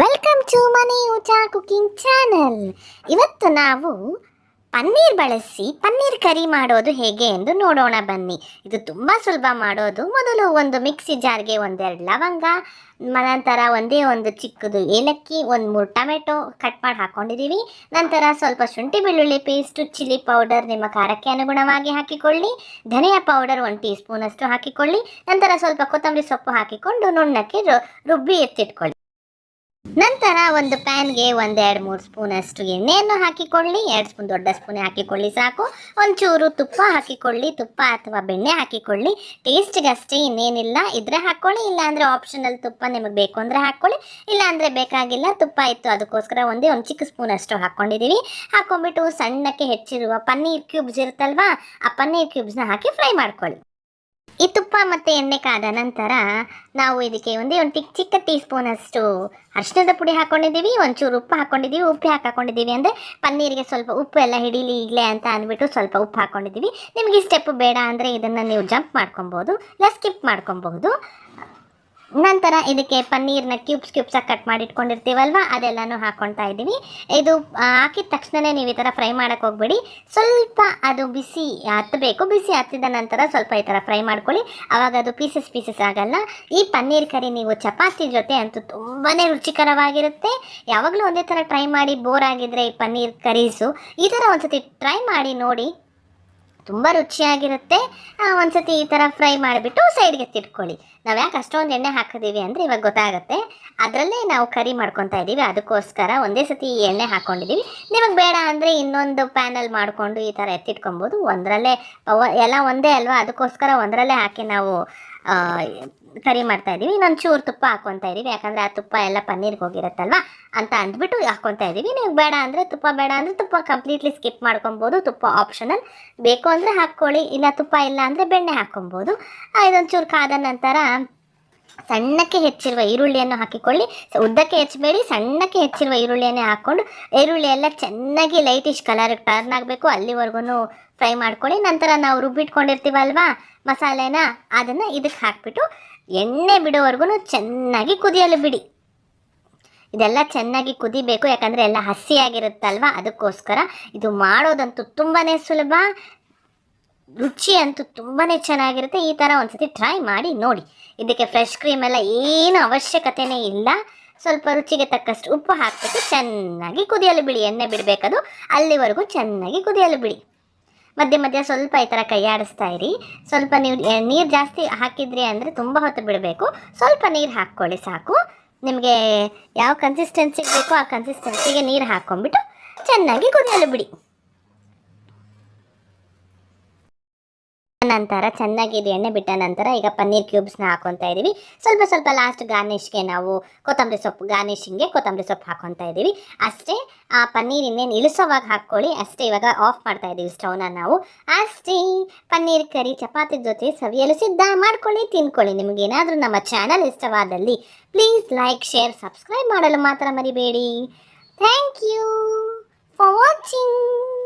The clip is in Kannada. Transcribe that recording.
ವೆಲ್ಕಮ್ ಟು ಮನಿ ಊಟ ಕುಕಿಂಗ್ ಚಾನಲ್ ಇವತ್ತು ನಾವು ಪನ್ನೀರ್ ಬಳಸಿ ಪನ್ನೀರ್ ಕರಿ ಮಾಡೋದು ಹೇಗೆ ಎಂದು ನೋಡೋಣ ಬನ್ನಿ. ಇದು ತುಂಬ ಸುಲಭ ಮಾಡೋದು. ಮೊದಲು ಒಂದು ಮಿಕ್ಸಿ ಜಾರ್ಗೆ ಒಂದೆರಡು ಲವಂಗ, ನಂತರ ಒಂದೇ ಒಂದು ಚಿಕ್ಕದು ಏಲಕ್ಕಿ, ಒಂದು ಮೂರು ಟೊಮೆಟೊ ಕಟ್ ಮಾಡಿ ಹಾಕ್ಕೊಂಡಿದ್ದೀವಿ ನಂತರ ಸ್ವಲ್ಪ ಶುಂಠಿ ಬೆಳ್ಳುಳ್ಳಿ ಪೇಸ್ಟು ಚಿಲ್ಲಿ ಪೌಡರ್ ನಿಮ್ಮ ಖಾರಕ್ಕೆ ಅನುಗುಣವಾಗಿ ಹಾಕಿಕೊಳ್ಳಿ. ಧನಿಯಾ ಪೌಡರ್ ಒಂದು ಟೀ ಸ್ಪೂನಷ್ಟು ಹಾಕಿಕೊಳ್ಳಿ. ನಂತರ ಸ್ವಲ್ಪ ಕೊತ್ತಂಬರಿ ಸೊಪ್ಪು ಹಾಕಿಕೊಂಡು ನುಣ್ಣಕ್ಕೆ ರುಬ್ಬಿ ಎತ್ತಿಟ್ಕೊಳ್ಳಿ. ನಂತರ ಒಂದು ಪ್ಯಾನ್ಗೆ ಒಂದೆರಡು ಮೂರು ಸ್ಪೂನ್ ಅಷ್ಟು ಎಣ್ಣೆಯನ್ನು ಹಾಕಿಕೊಳ್ಳಿ, ಎರಡು ಸ್ಪೂನ್ ದೊಡ್ಡ ಸ್ಪೂನ್ ಹಾಕಿಕೊಳ್ಳಿ ಸಾಕು. ಒಂಚೂರು ತುಪ್ಪ ಹಾಕಿಕೊಳ್ಳಿ, ತುಪ್ಪ ಅಥವಾ ಬೆಣ್ಣೆ ಹಾಕಿಕೊಳ್ಳಿ. ಟೇಸ್ಟ್ಗೆ ಅಷ್ಟೇ ಇನ್ನೇನಿಲ್ಲ. ಇದ್ರೆ ಹಾಕ್ಕೊಳ್ಳಿ ಇಲ್ಲಾಂದರೆ ಆಪ್ಷನಲ್ ತುಪ್ಪ ನಿಮಗೆ ಬೇಕು ಅಂದರೆ ಹಾಕ್ಕೊಳ್ಳಿ ಇಲ್ಲಾಂದರೆ ಬೇಕಾಗಿಲ್ಲ ತುಪ್ಪ ಇತ್ತು ಅದಕ್ಕೋಸ್ಕರ ಒಂದೇ ಒಂದು ಚಿಕ್ಕ ಸ್ಪೂನ್ ಅಷ್ಟು ಹಾಕ್ಕೊಂಡಿದ್ದೀವಿ ಹಾಕೊಂಡ್ಬಿಟ್ಟು ಸಣ್ಣಕ್ಕೆ ಹೆಚ್ಚಿರುವ ಪನ್ನೀರ್ ಕ್ಯೂಬ್ಸ್ ಇರುತ್ತಲ್ವಾ, ಆ ಪನ್ನೀರ್ ಕ್ಯೂಬ್ಸ್ನ ಹಾಕಿ ಫ್ರೈ ಮಾಡ್ಕೊಳ್ಳಿ. ಈ ತುಪ್ಪ ಮತ್ತು ಎಣ್ಣೆ ಕಾದ ನಂತರ ನಾವು ಇದಕ್ಕೆ ಒಂದೇ ಒಂದು ಟಿಕ್ ಚಿಕ್ಕ ಟೀ ಸ್ಪೂನ್ ಅಷ್ಟು ಅರಿಶಿಣದ ಪುಡಿ ಹಾಕ್ಕೊಂಡಿದ್ದೀವಿ ಒಂಚೂರು ಉಪ್ಪು ಹಾಕ್ಕೊಂಡಿದ್ದೀವಿ ಉಪ್ಪು ಯಾಕೆ ಹಾಕೊಂಡಿದ್ದೀವಿ ಅಂದರೆ ಪನ್ನೀರಿಗೆ ಸ್ವಲ್ಪ ಉಪ್ಪು ಎಲ್ಲ ಹಿಡೀಲಿ ಈಗಲೇ ಅಂತ ಅಂದ್ಬಿಟ್ಟು ಸ್ವಲ್ಪ ಉಪ್ಪು ಹಾಕ್ಕೊಂಡಿದ್ದೀವಿ ನಿಮಗೆ ಈ ಸ್ಟೆಪ್ ಬೇಡ ಅಂದರೆ ಇದನ್ನು ನೀವು ಜಂಪ್ ಮಾಡ್ಕೊಬೋದು, ಇಲ್ಲ ಸ್ಕಿಪ್ ಮಾಡ್ಕೊಬಹುದು. ನಂತರ ಇದಕ್ಕೆ ಪನ್ನೀರ್ನ ಕ್ಯೂಬ್ಸ್ ಕ್ಯೂಬ್ಸಾಗಿ ಕಟ್ ಮಾಡಿ ಇಟ್ಕೊಂಡಿರ್ತೀವಲ್ವ? ಅದೆಲ್ಲನೂ ಹಾಕ್ಕೊಳ್ತಾ ಇದ್ದೀವಿ. ಇದು ಹಾಕಿದ ತಕ್ಷಣವೇ ನೀವು ಈ ಥರ ಫ್ರೈ ಮಾಡೋಕ್ಕೆ ಹೋಗ್ಬೇಡಿ. ಸ್ವಲ್ಪ ಅದು ಬಿಸಿ ಹತ್ತಬೇಕು ಬಿಸಿ ಹತ್ತಿದ ನಂತರ ಸ್ವಲ್ಪ ಈ ಥರ ಫ್ರೈ ಮಾಡ್ಕೊಳ್ಳಿ. ಆವಾಗ ಅದು ಪೀಸಸ್ ಪೀಸಸ್ ಆಗಲ್ಲ. ಈ ಪನ್ನೀರ್ ಕರಿ ನೀವು ಚಪಾತಿ ಜೊತೆ ಅಂತೂ ತುಂಬಾ ರುಚಿಕರವಾಗಿರುತ್ತೆ. ಯಾವಾಗಲೂ ಒಂದೇ ಥರ ಟ್ರೈ ಮಾಡಿ ಬೋರ್ ಆಗಿದ್ರೆ ಈ ಪನ್ನೀರ್ ಕರೀಸು. ಈ ಥರ ಒಂದ್ಸತಿ ಟ್ರೈ ಮಾಡಿ ನೋಡಿ ತುಂಬ ರುಚಿಯಾಗಿರುತ್ತೆ. ಆ, ಒಂದ್ಸತಿ ಈ ಥರ ಫ್ರೈ ಮಾಡಿಬಿಟ್ಟು ಸೈಡ್ಗೆ ತಿಟ್ಕೊಳ್ಳಿ ನಾವು ಯಾಕೆ ಅಷ್ಟೊಂದು ಎಣ್ಣೆ ಹಾಕಿದೀವಿ ಅಂದರೆ ಇವಾಗ ಗೊತ್ತಾಗುತ್ತೆ. ಅದರಲ್ಲೇ ನಾವು ಕರಿ ಮಾಡ್ಕೊತಾ ಇದ್ದೀವಿ ಅದಕ್ಕೋಸ್ಕರ ಒಂದೇ ಸತಿ ಈ ಎಣ್ಣೆ ಹಾಕ್ಕೊಂಡಿದ್ದೀವಿ ನಿಮಗೆ ಬೇಡ ಅಂದರೆ ಇನ್ನೊಂದು ಪ್ಯಾನಲ್ ಮಾಡಿಕೊಂಡು ಈ ಥರ ಎತ್ತಿಟ್ಕೊಬೋದು. ಒಂದರಲ್ಲೇ ಎಲ್ಲ ಒಂದೇ ಅಲ್ವಾ? ಅದಕ್ಕೋಸ್ಕರ ಒಂದರಲ್ಲೇ ಹಾಕಿ ನಾವು ಕರಿ ಮಾಡ್ತಾ ಇದ್ದೀವಿ. ಇನ್ನೊಂದು ಚೂರು ತುಪ್ಪ ಹಾಕ್ಕೊತಾ ಇದ್ದೀವಿ. ಯಾಕಂದರೆ ಆ ತುಪ್ಪ ಎಲ್ಲ ಪನ್ನೀರ್ಗೆ ಹೋಗಿರುತ್ತಲ್ವ? ಅಂತ ಅಂದ್ಬಿಟ್ಟು ಹಾಕ್ಕೊತಾ ಇದ್ದೀವಿ. ನೀವು ಬೇಡ ಅಂದರೆ ತುಪ್ಪ, ಬೇಡ ಅಂದರೆ ತುಪ್ಪ ಕಂಪ್ಲೀಟ್ಲಿ ಸ್ಕಿಪ್ ಮಾಡ್ಕೊಬೋದು. ತುಪ್ಪ ಆಪ್ಷನಲ್ ಬೇಕು ಅಂದರೆ ಹಾಕ್ಕೊಳ್ಳಿ. ಇಲ್ಲ ತುಪ್ಪ ಇಲ್ಲ ಅಂದರೆ ಬೆಣ್ಣೆ ಹಾಕ್ಕೊಬೋದು. ಇದೊಂದು ಚೂರು ಕಾದ ನಂತರ ಸಣ್ಣಕ್ಕೆ ಹೆಚ್ಚಿರುವ ಈರುಳ್ಳಿಯನ್ನು ಹಾಕಿಕೊಳ್ಳಿ. ಉದ್ದಕ್ಕೆ ಹೆಚ್ಚಬೇಡಿ. ಸಣ್ಣಕ್ಕೆ ಹೆಚ್ಚಿರುವ ಈರುಳ್ಳಿಯನ್ನೇ ಹಾಕ್ಕೊಂಡು, ಈರುಳ್ಳಿ ಎಲ್ಲ ಚೆನ್ನಾಗಿ ಲೈಟಿಶ್ ಕಲರ್ ಟರ್ನ್ ಆಗಬೇಕು. ಅಲ್ಲಿವರೆಗೂ ಫ್ರೈ ಮಾಡ್ಕೊಳ್ಳಿ ನಂತರ ನಾವು ರುಬ್ಬಿಟ್ಕೊಂಡಿರ್ತೀವಲ್ವಾ ಮಸಾಲೆನ, ಅದನ್ನು ಇದಕ್ಕೆ ಹಾಕ್ಬಿಟ್ಟು ಎಣ್ಣೆ ಬಿಡೋವರೆಗೂ ಚೆನ್ನಾಗಿ ಕುದಿಯಲು ಬಿಡಿ. ಇದೆಲ್ಲ ಚೆನ್ನಾಗಿ ಕುದಿಬೇಕು, ಯಾಕಂದರೆ ಎಲ್ಲ ಹಸಿಯಾಗಿರುತ್ತಲ್ವ? ಅದಕ್ಕೋಸ್ಕರ ಇದು ಮಾಡೋದಂತೂ ತುಂಬಾ ಸುಲಭ ರುಚಿ ಅಂತೂ ತುಂಬಾ ಚೆನ್ನಾಗಿರುತ್ತೆ. ಈ ಥರ ಒಂದ್ಸತಿ ಟ್ರೈ ಮಾಡಿ ನೋಡಿ. ಇದಕ್ಕೆ ಫ್ರೆಶ್ ಕ್ರೀಮ್ ಎಲ್ಲ ಏನು ಅವಶ್ಯಕತೆನೇ ಇಲ್ಲ. ಸ್ವಲ್ಪ ರುಚಿಗೆ ತಕ್ಕಷ್ಟು ಉಪ್ಪು ಹಾಕ್ಬಿಟ್ಟು ಚೆನ್ನಾಗಿ ಕುದಿಯಲು ಬಿಡಿ. ಎಣ್ಣೆ ಬಿಡಬೇಕದು, ಅಲ್ಲಿವರೆಗೂ ಚೆನ್ನಾಗಿ ಕುದಿಯಲು ಬಿಡಿ. ಮಧ್ಯೆ ಮಧ್ಯೆ ಸ್ವಲ್ಪ ಈ ಥರ ಕೈಯಾಡಿಸ್ತಾ ಇರಿ. ಸ್ವಲ್ಪ ನೀವು ನೀರು ಜಾಸ್ತಿ ಹಾಕಿದ್ರಿ ಅಂದರೆ ತುಂಬ ಹೊತ್ತು ಬಿಡಬೇಕು. ಸ್ವಲ್ಪ ನೀರು ಹಾಕ್ಕೊಳ್ಳಿ ಸಾಕು. ನಿಮಗೆ ಯಾವ ಕನ್ಸಿಸ್ಟೆನ್ಸಿಗೆ ಬೇಕೋ ಆ ಕನ್ಸಿಸ್ಟೆನ್ಸಿಗೆ ನೀರು ಹಾಕ್ಕೊಂಬಿಟ್ಟು ಚೆನ್ನಾಗಿ ಕುದಿಯಲು ಬಿಡಿ. ನಂತರ ಚೆನ್ನಾಗಿ ಇದು ಎಣ್ಣೆ ಬಿಟ್ಟ ನಂತರ ಈಗ ಪನ್ನೀರ್ ಕ್ಯೂಬ್ಸ್ನ ಹಾಕೊತಾ ಇದ್ದೀವಿ ಸ್ವಲ್ಪ ಸ್ವಲ್ಪ ಲಾಸ್ಟ್ ಗಾರ್ನಿಷ್ಗೆ ನಾವು ಕೊತ್ತಂಬರಿ ಸೊಪ್ಪು ಗಾರ್ನಿಷಿಂಗ್ಗೆ ಕೊತ್ತಂಬರಿ ಸೊಪ್ಪು ಹಾಕೊತಾ ಇದ್ದೀವಿ ಅಷ್ಟೇ, ಆ ಪನ್ನೀರ್ ಇನ್ನೇನು ಇಳಿಸೋವಾಗ ಹಾಕ್ಕೊಳ್ಳಿ. ಅಷ್ಟೇ, ಇವಾಗ ಆಫ್ ಮಾಡ್ತಾ ಇದ್ದೀವಿ ಸ್ಟೌನ ನಾವು. ಅಷ್ಟೇ, ಪನ್ನೀರ್ ಕರಿ, ಚಪಾತಿ ಜೊತೆ ಸವಿಯಲು ಸಿದ್ಧ ಮಾಡ್ಕೊಳ್ಳಿ, ತಿನ್ಕೊಳ್ಳಿ. ನಿಮಗೇನಾದರೂ ನಮ್ಮ ಚಾನಲ್ ಇಷ್ಟವಾದಲ್ಲಿ ಪ್ಲೀಸ್ ಲೈಕ್ ಶೇರ್ ಸಬ್ಸ್ಕ್ರೈಬ್ ಮಾಡಲು ಮಾತ್ರ ಮರಿಬೇಡಿ. Thank you for watching